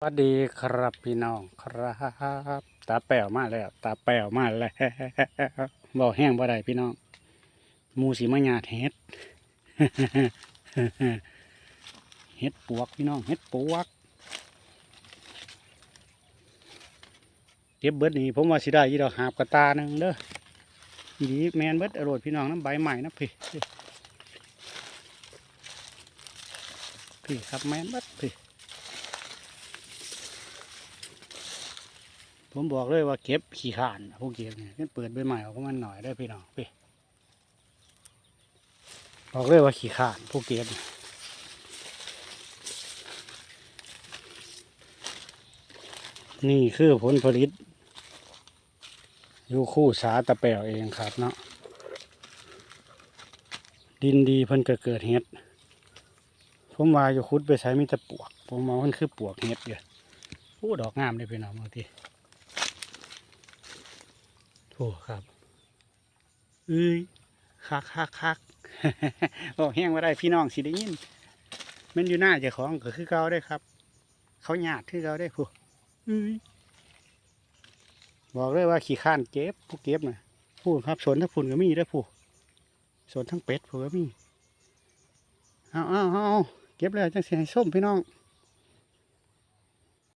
สวัสดีครับพี่น้องครับตาแป๋วมาแล้ว ตาแป๋วมาแล้วบอกแห้งบ่ได้พี่น้องมูสีมะยาดเฮ็ดเฮ็ดปวกพี่น้องเฮ็ดปวกเก็บเบิดนี่ผมว่าสิได้ยี่ดอกหาบกระตาหนึ่งเด้ออีดีแมนเบิดอร่อยพี่น้องน้ำใบใหม่นะพี่พี่ครับแมนเบิดพี่ ผมบอกเลยว่าเก็บขี้ขานพวกเก็บเนี่ยเปิดใบใหม่ออกมาหน่อยได้พี่น้องพี่บอกเลยว่าขี้ขานพวกเก็บนี่คือผลผลิตอยู่คู่สาตะแปวเองครับเนาะดินดีเพิ่นก็เกิดเห็ดผมว่าอยู่คุดไปใช้มีแต่ปวก ผมมองมันคือปวกเห็ดอยู่โอ้ดอกงามเลยพี่น้องบางที โอ้ครับเอ้ยคักคักคักบอกแห้งว่าได้พี่น้องสิได้ยินมันอยู่หน้าเจ้าของก็คือเก่าได้ครับ เขาหยาดคือเก่าได้อผู้เอ้ยบอกเลยว่าขี้ข้านเก็บผู้เก็บนะผู้ครับสวนทั้งฝุ่นก็มีได้ผู้สวนทั้งเป็ดผู้ก็มีเอาเอาเอาเก็บแล้วจังเสีให้ส้มพี่น้อง